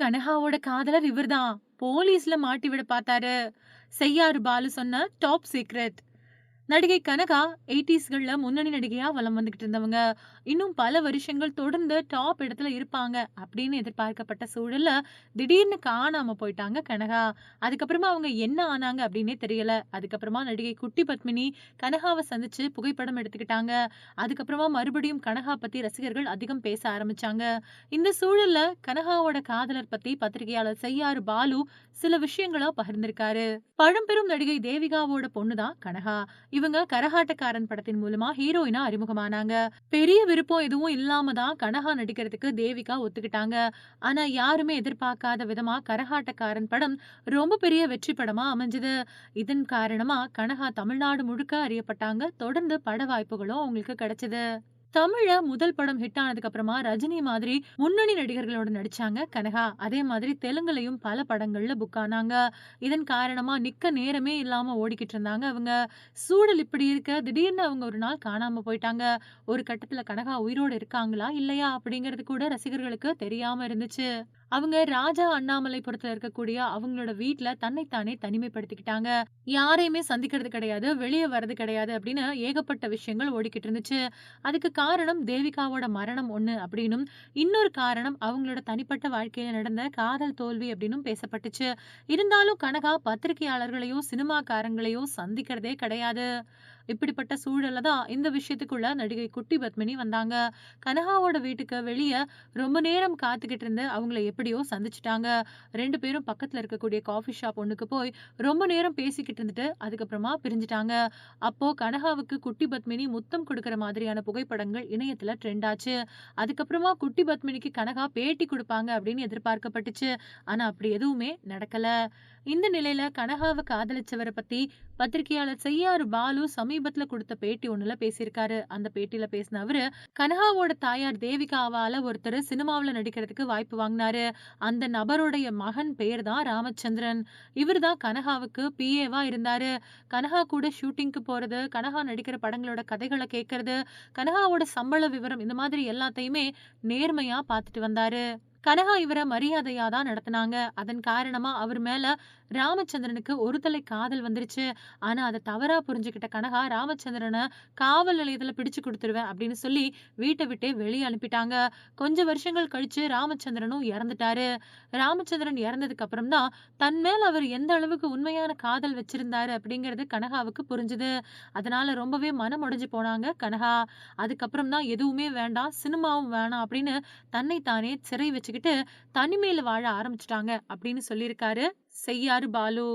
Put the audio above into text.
கனகாவோட காதலர் இவர்தான். போலீஸ்ல மாட்டி விட பார்த்தாரு. செய்யாறு பாலு சொன்ன டாப் சீக்ரெட். நடிகை கனகா 80ஸ்கள்ல முன்னணி நடிகையா வலம் வந்துக்கிட்டு இருந்தவங்க. இன்னும் பல வருஷங்கள் தொடர்ந்து டாப் இடத்துல இருப்பாங்க அப்படின்னு எதிர்பார்க்கப்பட்ட சூழல்ல, திடீர்னு காணாம போயிட்டாங்க கனகா. அதுக்கப்புறமா அவங்க என்ன ஆனாங்க அப்படின்னே தெரியல. அதுக்கப்புறமா நடிகை குட்டி பத்மினி கனகாவை சந்திச்சு புகைப்படம் எடுத்துக்கிட்டாங்க. அதுக்கப்புறமா மறுபடியும் கனகா பத்தி ரசிகர்கள் அதிகம் பேச ஆரம்பிச்சாங்க. இந்த சூழல்ல கனகாவோட காதலர் பத்தி பத்திரிகையாளர் செய்யாறு பாலு சில விஷயங்கள பகிர்ந்திருக்காரு. பழம்பெரும் நடிகை தேவிகாவோட பொண்ணுதான் கனகா. இவங்க கரகாட்டக்காரன் படத்தின் மூலமா ஹீரோயினா அறிமுகமானாங்க. பெரிய விருப்பம் எதுவும் இல்லாம தான் கனகா நடிக்கிறதுக்கு தேவிகா ஒத்துக்கிட்டாங்க. ஆனா யாருமே எதிர்பார்க்காத விதமா கரகாட்டக்காரன் படம் ரொம்ப பெரிய வெற்றி படமா அமைஞ்சது. இதன் காரணமா கனகா தமிழ்நாடு முழுக்க அறியப்பட்டாங்க. தொடர்ந்து பட வாய்ப்புகளும் அவங்களுக்கு கிடைச்சது. தமிழ முதல் படம் ஹிட் ஆனதுக்கு அப்புறமா ரஜினி மாதிரி முன்னணி நடிகர்களோட நடிச்சாங்க கனகா. அதே மாதிரி தெலுங்குலயும் பல படங்கள்ல புக் ஆனாங்க. இதன் காரணமா நிக்க நேரமே இல்லாம ஓடிக்கிட்டு இருந்தாங்க அவங்க. சூழல் இப்படி இருக்க திடீர்னு அவங்க ஒரு நாள் காணாம போயிட்டாங்க. ஒரு கட்டத்துல கனகா உயிரோட இருக்காங்களா? இல்லையா? அப்படிங்கிறது கூட ரசிகர்களுக்கு தெரியாம இருந்துச்சு. அவங்க ராஜா அண்ணாமலைபுரத்துல இருக்கக்கூடிய அவங்களோட வீட்டுல தன்னைத்தானே தனிமைப்படுத்திக்கிட்டாங்க. யாரையுமே சந்திக்கிறது கிடையாது. வெளியே வர்றது கிடையாது அப்படின்னு ஏகப்பட்ட விஷயங்கள் ஓடிக்கிட்டு இருந்துச்சு. அதுக்கு காரணம் தேவிகாவோட மரணம் ஒண்ணு அப்படின்னும், இன்னொரு காரணம் அவங்களோட தனிப்பட்ட வாழ்க்கையில நடந்த காதல் தோல்வி அப்படின்னும் பேசப்பட்டுச்சு. இருந்தாலும் கனகா பத்திரிகையாளர்களையும் சினிமாக்காரங்களையும் சந்திக்கிறதே கிடையாது. இப்படிப்பட்ட சூழல்ல தான் இந்த விஷயத்துக்குள்ள நடிகை குட்டி பத்மினி வந்தாங்க. கனகாவோட வீட்டுக்கு வெளிய ரொம்ப நேரம் காத்துக்கிட்டு இருந்து அவங்கள எப்படியோ சந்திச்சுட்டாங்க. ரெண்டு பேரும் பக்கத்துல இருக்கக்கூடிய காஃபி ஷாப் ஒண்ணுக்கு போய் ரொம்ப நேரம் பேசிக்கிட்டு இருந்துட்டு அதுக்கப்புறமா பிரிஞ்சுட்டாங்க. அப்போ கனகாவுக்கு குட்டி பத்மினி முத்தம் கொடுக்கற மாதிரியான புகைப்படங்கள் இணையத்துல ட்ரெண்ட் ஆச்சு. அதுக்கப்புறமா குட்டி பத்மினிக்கு கனகா பேட்டி கொடுப்பாங்க அப்படின்னு எதிர்பார்க்கப்பட்டுச்சு. ஆனா அப்படி எதுவுமே நடக்கல. இந்த நிலையில கனகாவை காதலிச்சவரை பத்தி பத்திரிகையாளர் செய்யாறு பாலு சமீபத்துல கொடுத்த பேட்டி ஒண்ணுல பேசியிருக்காரு. அந்த பேட்டியில பேசின அவரு, கனகாவோட தாயார் தேவிகாவால ஒருத்தர் சினிமாவுல நடிக்கிறதுக்கு வாய்ப்பு வாங்கினாரு அந்த நபருடைய மகன் பேர் தான் ராமச்சந்திரன். இவர் தான் கனகாவுக்கு பி.ஏ.வா இருந்தாரு. கனகா கூட ஷூட்டிங்க்கு போறது, கனகா நடிக்கிற படங்களோட கதைகளை கேட்கறது, கனகாவோட சம்பள விவரம் இந்த மாதிரி எல்லாத்தையுமே நேர்மையா பார்த்துட்டு வந்தாரு. கனகா இவரை மரியாதையா தான் நடத்தினாங்க அதன் காரணமா அவர் மேல ராமச்சந்திரனுக்கு ஒரு தலை காதல் வந்துருச்சு. ஆனா அதை தவறா புரிஞ்சுக்கிட்ட கனகா ராமச்சந்திரனை காவல் நிலையத்துல பிடிச்சு கொடுத்துருவேன் அப்படின்னு சொல்லி வீட்டை விட்டே வெளியே அனுப்பிட்டாங்க. கொஞ்ச வருஷங்கள் கழிச்சு ராமச்சந்திரனும் இறந்துட்டாரு. ராமச்சந்திரன் இறந்ததுக்கு அப்புறம் தான் தன் மேல் அவர் எந்த அளவுக்கு உண்மையான காதல் வச்சிருந்தாரு அப்படிங்கிறது கனகாவுக்கு புரிஞ்சுது. அதனால ரொம்பவே மனம் உடைஞ்சு போனாங்க கனகா. அதுக்கப்புறம் தான் எதுவுமே வேண்டாம், சினிமாவும் வேணாம் அப்படின்னு தன்னை தானே சிறை வச்சுக்கிட்டு தனிமையில வாழ ஆரம்பிச்சிட்டாங்க அப்படின்னு சொல்லியிருக்காரு செய்யாறு பாலு.